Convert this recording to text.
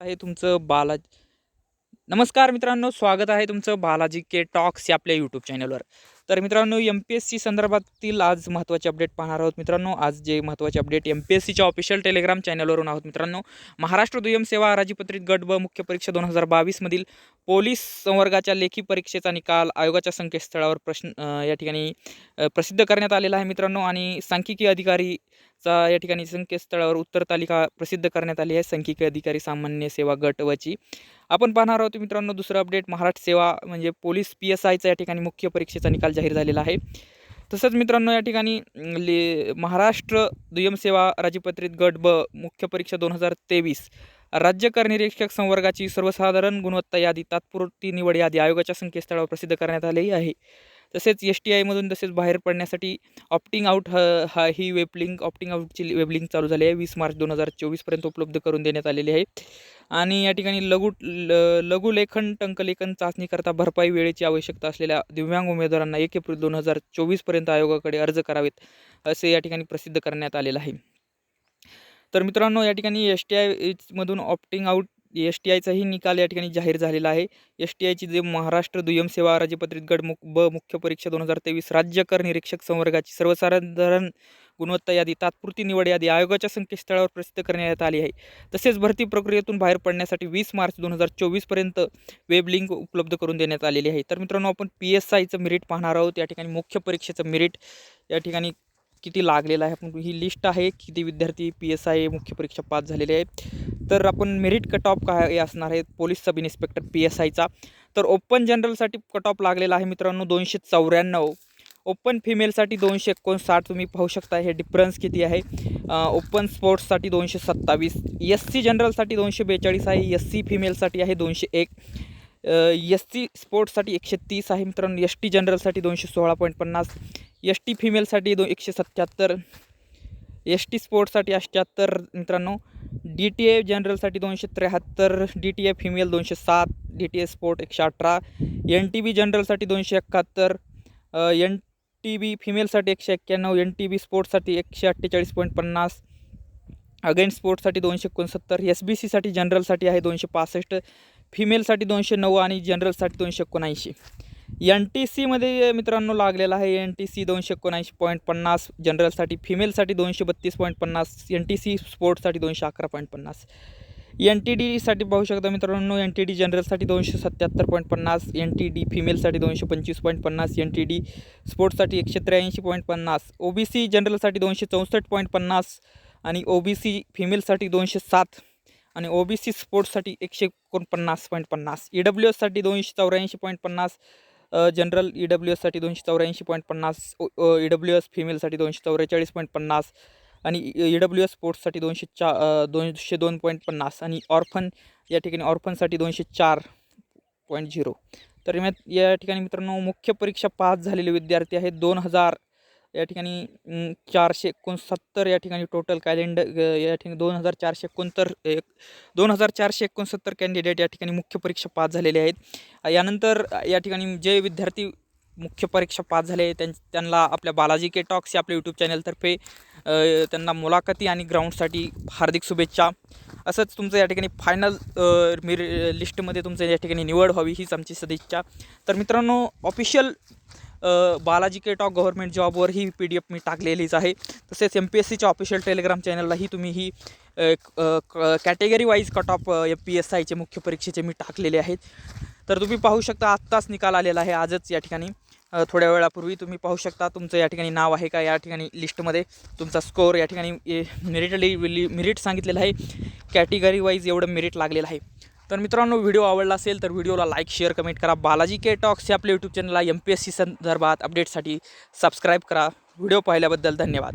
आहे तुमचं बालाजी नमस्कार मित्रांनो स्वागत आहे तुमचं बालाजी के टॉक्स या आपल्या यूट्यूब चॅनलवर तर मित्रांनो एम पी एस सी संदर्भातील आज महत्त्वाचे अपडेट पाहणार आहोत मित्रांनो. आज जे महत्त्वाचे अपडेट एम पी एस सीच्या ऑफिशियल टेलिग्राम चॅनलवरून आहोत मित्रांनो. महाराष्ट्र दुय्यम सेवा राजीपत्रित गट ब मुख्य परीक्षा दोन हजार बावीसमधील पोलीस संवर्गाच्या लेखी परीक्षेचा निकाल आयोगाच्या संकेतस्थळावर प्रश्न या ठिकाणी प्रसिद्ध करण्यात आलेला आहे मित्रांनो. आणि सांख्यिकी अधिकारी चा या ठिकाणी संकेतस्थळावर उत्तर तालिका प्रसिद्ध करण्यात आली आहे. सांख्यिकी अधिकारी सामान्य सेवा गट वची. आपण पाहणार आहोत मित्रांनो दुसरं अपडेट. महाराष्ट्र सेवा म्हणजे पोलीस पी एस आयचा या ठिकाणी मुख्य परीक्षेचा निकाल जाहीर झालेला आहे. तसंच मित्रांनो या ठिकाणी ले महाराष्ट्र दुय्यम सेवा राजपत्रित गट ब मुख्य परीक्षा दोन हजार तेवीस. राज्य निरीक्षक संवर्गाची सर्वसाधारण गुणवत्ता यादी तात्पुरती निवड यादी आयोगाच्या संकेतस्थळावर प्रसिद्ध करण्यात आलेली आहे. तसेच एस टी आयमधून तसेच बाहेर पडण्यासाठी ऑप्टिंग आउट ह हा ही वेबलिंक ऑप्टिंग आउटची वेबलिंक चालू झाली आहे. वीस मार्च दोन हजार चोवीसपर्यंत उपलब्ध करून देण्यात आलेली आहे. आणि या ठिकाणी लघु ल लघुलेखन टंकलेखन चाचणीकरता भरपाई वेळेची आवश्यकता असलेल्या दिव्यांग उमेदवारांना एक एप्रिल दोन हजार चोवीसपर्यंत आयोगाकडे अर्ज करावेत असे या ठिकाणी प्रसिद्ध करण्यात आलेलं आहे. तर मित्रांनो या ठिकाणी एस टी आयमधून ऑप्टिंग आउट एस टी आयचाही निकाल या ठिकाणी जाहीर झालेला आहे. एस टी आयची जे महाराष्ट्र दुय्यम सेवा राजपत्रित गट मुख ब मुख्य परीक्षा दोन हजार तेवीस राज्य कर निरीक्षक संवर्गाची सर्वसाधारण गुणवत्ता यादी तात्पुरती निवड यादी आयोगाच्या संकेतस्थळावर प्रसिद्ध करण्यात आली आहे. तसेच भरती प्रक्रियेतून बाहेर पडण्यासाठी वीस मार्च दोन हजार चोवीसपर्यंत वेब लिंक उपलब्ध करून देण्यात आलेली आहे. तर मित्रांनो आपण पी एस आयचं मेरिट पाहणार आहोत. या ठिकाणी मुख्य परीक्षेचं मेरिट या ठिकाणी किती लागलेलं आहे. आपण ही लिस्ट आहे. किती विद्यार्थी पी एस आय मुख्य परीक्षा पास झालेले आहेत. तर आपण मेरिट कट ऑफ काय असणार आहे? Police sub inspector P S आयचा तर ओपन जनरलसाठी कट ऑफ लागलेला आहे मित्रांनो दोनशे चौऱ्याण्णव. ओपन फिमेलसाठी दोनशे एकोणसाठ तुम्ही पाहू शकता हे डिफरन्स किती आहे. ओपन स्पोर्ट्ससाठी दोनशे सत्तावीस. एस सी जनरलसाठी दोनशे बेचाळीस आहे. एस सी फिमेलसाठी आहे दोनशे एक. एस सी स्पोर्ट्ससाठी एकशे तीस आहे मित्रांनो. एस टी जनरलसाठी दोनशे सोळा पॉईंट पन्नास. एस टी फिमेलसाठी दो एकशे सत्याहत्तर एस टी स्पोर्टसाठी अठ्ठ्याहत्तर मित्रांनो डी टी ए जनरलसाठी दोनशे त्र्याहत्तर डी टी ए फिमेल दोनशे सात डी टी ए स्पोर्ट एकशे अठरा एन टी बी जनरलसाठी दोनशे एकाहत्तर एन टी बी फिमेलसाठी एकशे एक्क्याण्णव एन टी बी स्पोर्ट्ससाठी एकशे अठ्ठेचाळीस पॉईंट पन्नास अगेन स्पोर्ट्ससाठी दोनशे एकोणसत्तर एस बी सीसाठी जनरलसाठी आहे दोनशे पासष्ट फिमेलसाठी दोनशे नऊ आणि जनरलसाठी दोनशे एकोणऐंशी. एन टी सीमध्ये मित्रांनो लागलेला आहे एन टी सी दोनशे एकोणऐंशी पॉईंट पन्नास जनरलसाठी फिमेलसाठी दोनशे बत्तीस पॉईंट पन्नास एन टी सी स्पोर्ट्ससाठी दोनशे अकरा पॉईंट पन्नास. एन टी डीसाठी पाहू शकता मित्रांनो एन टी डी जनरलसाठी दोनशे सत्याहत्तर पॉईंट पन्नास एन टी डी फिमेलसाठी दोनशे पंचवीस पॉईंट पन्नास एन टी डी स्पोर्ट्ससाठी एकशे त्र्याऐंशी पॉईंट पन्नास ओ बी सी जनरलसाठी दोनशे चौसष्ट पॉईंट पन्नास आणि ओ बी सी फिमेलसाठी दोनशे सात आणि ओ बी सी स्पोर्ट्ससाठी एकशे एकोणपन्नास पॉईंट पन्नास. ई डब्ल्यू एससाठी दोनशे चौऱ्याऐंशी पॉईंट पन्नास जनरल ई डब्ल्यू एससाठी दोनशे चौऱ्याऐंशी पॉईंट पन्नास ई डब्ल्यू एस फिमेलसाठी दोनशे चौवेचाळीस पॉईंट पन्नास आणि ई डब्ल्यू एस स्पोर्ट्ससाठी दोनशे चा दोनशे दोन पॉईंट पन्नास आणि ऑर्फन या ठिकाणी ऑर्फनसाठी दोनशे चार पॉईंट झिरो तर या ठिकाणी मित्रांनो मुख्य परीक्षा पास झालेले विद्यार्थी आहेत दोन हजार या ठिकाणी चारशे एकोणसत्तर या ठिकाणी टोटल कॅलेंडर या ठिकाणी दोन हजार चारशे एकोणतर एक दोन हजार चारशे एकोणसत्तर कॅन्डिडेट या ठिकाणी मुख्य परीक्षा पास झालेले आहेत. यानंतर या ठिकाणी जे विद्यार्थी मुख्य परीक्षा पास झाले त्यां त्यांना आपल्या बालाजी के टॉक्स या आपल्या यूट्यूब चॅनलतर्फे त्यांना मुलाखती आणि ग्राउंडसाठी हार्दिक शुभेच्छा. असंच तुमचं या ठिकाणी फायनल मिर लिस्टमध्ये तुमचं या ठिकाणी निवड व्हावी हीच आमची सदिच्छा. तर मित्रांनो ऑफिशियल बालाजी के टॉक गव्हर्नमेंट जॉबवर ही पी डी एफ मी टाकलेलीच आहे. तसेच एम पी एस सीच्या ऑफिशियल टेलिग्राम चॅनललाही तुम्ही ही category wise cut off M P S आयचे मुख्य परीक्षेचे मी टाकलेले आहेत. तर तुम्ही पाहू शकता आत्ताच निकाल आलेला आहे. आजच या ठिकाणी थोड्या वेळापूर्वी तुम्ही पाहू शकता तुमचं या ठिकाणी नाव आहे का या ठिकाणी लिस्टमध्ये तुमचा स्कोअर या ठिकाणी मेरिटली मेरिट सांगितलेलं आहे. कॅटेगरी वाईज एवढं मेरिट लागलेलं आहे. तर मित्रांनो व्हिडिओ आवडला असेल तर व्हिडिओला लाईक शेअर कमेंट करा. बालाजी के टॉक्स हे आपल्या यूट्यूब चॅनलला एम पी एस सी संदर्भात अपडेटसाठी सबस्क्राईब करा. व्हिडिओ पाहिल्याबद्दल धन्यवाद.